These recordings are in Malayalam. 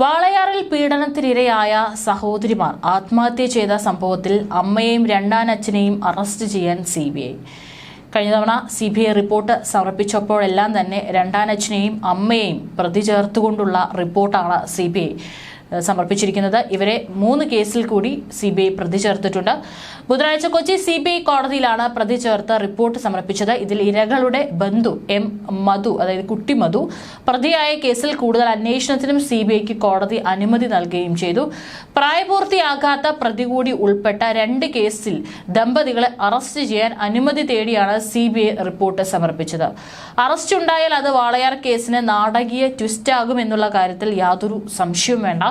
വാളയാറിൽ പീഡനത്തിനിരയായ സഹോദരിമാർ ആത്മഹത്യ ചെയ്ത സംഭവത്തിൽ അമ്മയെയും രണ്ടാനച്ഛനെയും അറസ്റ്റ് ചെയ്യാൻ സി ബി ഐ. കഴിഞ്ഞ തവണ സി ബി ഐ റിപ്പോർട്ട് സമർപ്പിച്ചപ്പോഴെല്ലാം തന്നെ രണ്ടാനച്ഛനെയും അമ്മയെയും പ്രതി ചേർത്തുകൊണ്ടുള്ള റിപ്പോർട്ടാണ് സി ബി ഐ. സമർപ്പിച്ചിരിക്കുന്നത്. ഇവരെ മൂന്ന് കേസിൽ കൂടി സി ബി ഐ പ്രതി ചേർത്തിട്ടുണ്ട്. ബുധനാഴ്ച കൊച്ചി സി ബി ഐ കോടതിയിലാണ് പ്രതി ചേർത്ത് റിപ്പോർട്ട് സമർപ്പിച്ചത്. ഇതിൽ ഇരകളുടെ ബന്ധു എം മധു അതായത് കുട്ടി മധു പ്രതിയായ കേസിൽ കൂടുതൽ അന്വേഷണത്തിനും സി ബി ഐക്ക് കോടതി അനുമതി നൽകുകയും ചെയ്തു. പ്രായപൂർത്തിയാകാത്ത പ്രതി കൂടി ഉൾപ്പെട്ട രണ്ട് കേസിൽ ദമ്പതികളെ അറസ്റ്റ് ചെയ്യാൻ അനുമതി തേടിയാണ് സി ബി ഐ റിപ്പോർട്ട് സമർപ്പിച്ചത്. അറസ്റ്റ് ഉണ്ടായാൽ അത് വാളയാർ കേസിന് നാടകീയ ട്വിസ്റ്റ് ആകുമെന്നുള്ള കാര്യത്തിൽ യാതൊരു സംശയവും വേണ്ട.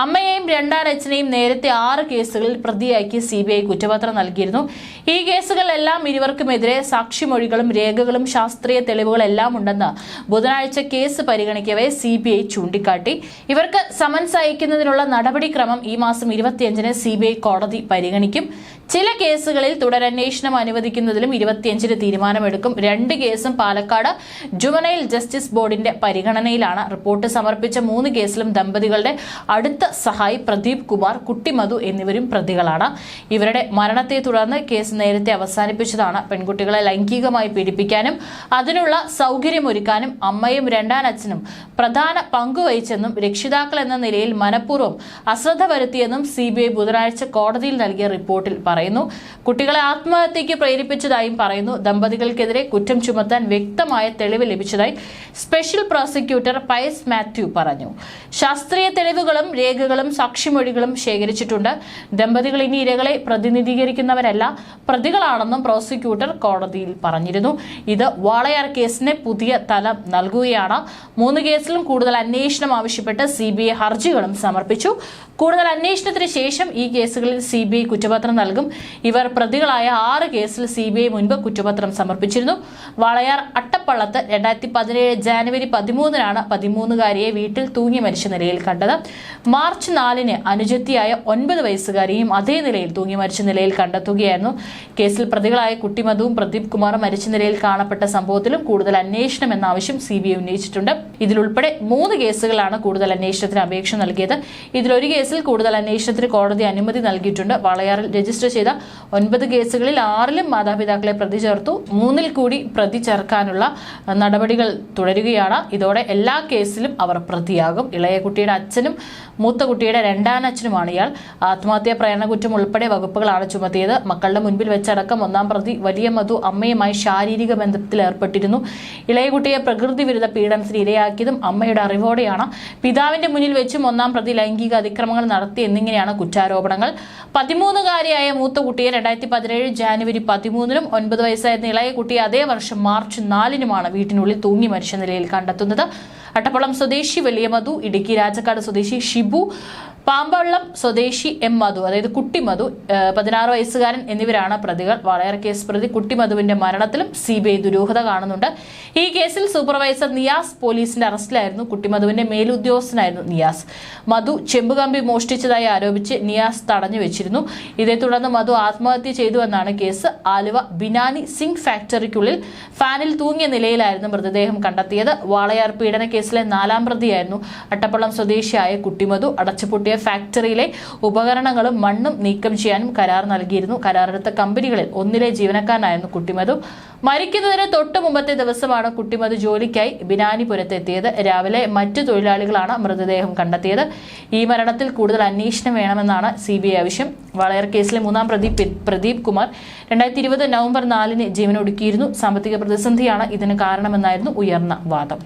അമ്മയെയും രണ്ടാനച്ഛനെയും നേരത്തെ ആറ് കേസുകളിൽ പ്രതിയാക്കി സി ബി ഐ കുറ്റപത്രം നൽകിയിരുന്നു. ഈ കേസുകളിലെല്ലാം ഇരുവർക്കുമെതിരെ സാക്ഷിമൊഴികളും രേഖകളും ശാസ്ത്രീയ തെളിവുകളെല്ലാം ഉണ്ടെന്ന് ബുധനാഴ്ച കേസ് പരിഗണിക്കവേ സി ബി ഐ ചൂണ്ടിക്കാട്ടി. ഇവർക്ക് സമൻസ് അയക്കുന്നതിനുള്ള നടപടിക്രമം ഈ മാസം ഇരുപത്തിയഞ്ചിന് സി ബി ഐ കോടതി പരിഗണിക്കും. ചില കേസുകളിൽ തുടരന്വേഷണം അനുവദിക്കുന്നതിലും ഇരുപത്തിയഞ്ചിന് തീരുമാനമെടുക്കും. രണ്ട് കേസും പാലക്കാട് ജുവനൈൽ ജസ്റ്റിസ് ബോർഡിന്റെ പരിഗണനയിലാണ്. റിപ്പോർട്ട് സമർപ്പിച്ച മൂന്ന് കേസിലും ദമ്പതികളുടെ അടുത്ത സഹായി പ്രദീപ് കുമാർ കുട്ടിമധു എന്നിവരും പ്രതികളാണ്. ഇവരുടെ മരണത്തെ തുടർന്ന് കേസ് നേരത്തെ അവസാനിപ്പിച്ചതാണ്. പെൺകുട്ടികളെ ലൈംഗികമായി പീഡിപ്പിക്കാനും അതിനുള്ള സൗകര്യമൊരുക്കാനും അമ്മയും രണ്ടാനച്ഛനും പ്രധാന പങ്കുവഹിച്ചെന്നും രക്ഷിതാക്കൾ എന്ന നിലയിൽ മനഃപൂർവം അശ്രദ്ധ വരുത്തിയെന്നും സി ബുധനാഴ്ച കോടതിയിൽ നൽകിയ റിപ്പോർട്ടിൽ പറയുന്നു. കുട്ടികളെ ആത്മഹത്യയ്ക്ക് പ്രേരിപ്പിച്ചതായും പറയുന്നു. ദമ്പതികൾക്കെതിരെ കുറ്റം ചുമത്താൻ വ്യക്തമായ തെളിവ് ലഭിച്ചതായി സ്പെഷ്യൽ പ്രോസിക്യൂട്ടർ പയസ് മാത്യു പറഞ്ഞു. ശാസ്ത്രീയ തെളിവുകളും രേഖകളും സാക്ഷിമൊഴികളും ശേഖരിച്ചിട്ടുണ്ട്. ദമ്പതികൾ ഇനി ഇരകളെ പ്രതിനിധീകരിക്കുന്നവരല്ല പ്രതികളാണെന്നും പ്രോസിക്യൂട്ടർ കോടതിയിൽ പറഞ്ഞിരുന്നു. ഇത് വാളയാർ കേസിന് പുതിയ തലം നൽകുകയാണ്. മൂന്ന് കേസിലും കൂടുതൽ അന്വേഷണം ആവശ്യപ്പെട്ട് സി ഹർജികളും സമർപ്പിച്ചു. കൂടുതൽ അന്വേഷണത്തിന് ശേഷം ഈ കേസുകളിൽ സി കുറ്റപത്രം നൽകും. ഇവർ പ്രതികളായ ആറ് കേസിൽ സി മുൻപ് കുറ്റപത്രം സമർപ്പിച്ചിരുന്നു. വാളയാർ അട്ടപ്പള്ളത്ത് രണ്ടായിരത്തി പതിനേഴ് ജാനുവരി പതിമൂന്നിനാണ് പതിമൂന്നുകാരിയെ വീട്ടിൽ തൂങ്ങി മരിച്ച നിലയിൽ കണ്ടത്. മാർച്ച് നാലിന് അനുജത്തിയായ ഒൻപത് വയസ്സുകാരിയും അതേ നിലയിൽ തൂങ്ങി മരിച്ച നിലയിൽ കണ്ടെത്തുകയായിരുന്നു. കേസിൽ പ്രതികളായ കുട്ടിമധുവും പ്രദീപ് കുമാറും മരിച്ച നിലയിൽ കാണപ്പെട്ട സംഭവത്തിലും കൂടുതൽ അന്വേഷണം എന്ന ആവശ്യം സി ബി ഐ ഉന്നയിച്ചിട്ടുണ്ട്. ഇതിലുൾപ്പെടെ മൂന്ന് കേസുകളാണ് കൂടുതൽ അന്വേഷണത്തിന് അപേക്ഷ നൽകിയത്. ഇതിലൊരു കേസിൽ കൂടുതൽ അന്വേഷണത്തിന് കോടതി അനുമതി നൽകിയിട്ടുണ്ട്. വളയാറിൽ രജിസ്റ്റർ ചെയ്ത ഒൻപത് കേസുകളിൽ ആറിലും മാതാപിതാക്കളെ പ്രതി ചേർത്തു. മൂന്നിൽ കൂടി പ്രതി ചേർക്കാനുള്ള നടപടികൾ തുടരുകയാണ്. ഇതോടെ എല്ലാ കേസിലും അവർ പ്രതിയാകും. ഇളയ കുട്ടിയുടെ അച്ഛനും മൂത്ത കുട്ടിയുടെ രണ്ടാനച്ഛനുമാണ് ഇയാൾ. ആത്മഹത്യാ പ്രേരണ കുറ്റം ഉൾപ്പെടെ വകുപ്പുകളാണ് ചുമത്തിയത്. മക്കളുടെ മുൻപിൽ വെച്ചടക്കം ഒന്നാം പ്രതി വലിയ മധു അമ്മയുമായി ശാരീരിക ബന്ധത്തിൽ ഏർപ്പെട്ടിരുന്നു. ഇളയ കുട്ടിയെ പ്രകൃതി വിരുദ്ധ പീഡനത്തിന് ഇരയാക്കിയതും അമ്മയുടെ അറിവോടെയാണ്. പിതാവിന്റെ മുന്നിൽ വെച്ചും ഒന്നാം പ്രതി ലൈംഗിക അതിക്രമങ്ങൾ നടത്തി എന്നിങ്ങനെയാണ് കുറ്റാരോപണങ്ങൾ. പതിമൂന്നുകാരിയായ മൂത്ത കുട്ടിയെ രണ്ടായിരത്തി പതിനേഴ് ജാനുവരി പതിമൂന്നിനും ഒൻപത് വയസ്സായിരുന്ന ഇളയ കുട്ടിയെ അതേ വർഷം മാർച്ച് നാലിനുമാണ് വീട്ടിനുള്ളിൽ തൂങ്ങി മരിച്ച നിലയിൽ കണ്ടെത്തുന്നത്. അട്ടപ്പളം സ്വദേശി വലിയ മധു ഇടുക്കി രാജക്കാട് സ്വദേശി ഷിബു പാമ്പള്ളം സ്വദേശി എം മധു അതായത് കുട്ടി മധു പതിനാറ് വയസ്സുകാരൻ എന്നിവരാണ് പ്രതികൾ. വളയർ കേസ് പ്രതി കുട്ടി മധുവിന്റെ മരണത്തിലും സി ബി ഐ ദുരൂഹത കാണുന്നുണ്ട്. ഈ കേസിൽ സൂപ്പർവൈസർ നിയാസ് പോലീസിന്റെ അറസ്റ്റിലായിരുന്നു. കുട്ടിമധുവിന്റെ മേലുദ്യോഗസ്ഥനായിരുന്നു നിയാസ്. മധു ചെമ്പുകമ്പി മോഷ്ടിച്ചതായി ആരോപിച്ച് നിയാസ് തടഞ്ഞു വെച്ചിരുന്നു. ഇതേ തുടർന്ന് മധു ആത്മഹത്യ ചെയ്തുവെന്നാണ് കേസ്. ആലുവ ബിനാനി സിംഗ് ഫാക്ടറിക്കുള്ളിൽ ഫാനിൽ തൂങ്ങിയ നിലയിലായിരുന്നു മൃതദേഹം കണ്ടെത്തിയത്. വാളയാർ പീഡന കേസിലെ നാലാം പ്രതിയായിരുന്നു അട്ടപ്പള്ളം സ്വദേശിയായ കുട്ടിമധു അടച്ചുപൂട്ടിയ ഫാക്ടറിയിലെ ഉപകരണങ്ങളും മണ്ണും നീക്കം ചെയ്യാനും കരാർ നൽകിയിരുന്നു. കരാറെടുത്ത കമ്പനികളിൽ ഒന്നിലെ ജീവനക്കാരനായിരുന്നു കുട്ടിമധു. മരിക്കുന്നതിന് തൊട്ട് മുമ്പത്തെ ദിവസമാണ് കുട്ടിമധു ജോലിക്കായി ബിനാനിപുരത്തെത്തിയത്. രാവിലെ മറ്റു തൊഴിലാളികളാണ് മൃതദേഹം കണ്ടെത്തിയത്. ഈ മരണത്തിൽ കൂടുതൽ അന്വേഷണം വേണമെന്നാണ് സി ബി ഐ ആവശ്യം. വളയർ കേസിലെ മൂന്നാം പ്രതി പ്രദീപ് കുമാർ രണ്ടായിരത്തി ഇരുപത് നവംബർ നാലിന് ജീവനൊടുക്കിയിരുന്നു. സാമ്പത്തിക പ്രതിസന്ധിയാണ് ഇതിന് കാരണമെന്നായിരുന്നു ഉയർന്ന വാദം.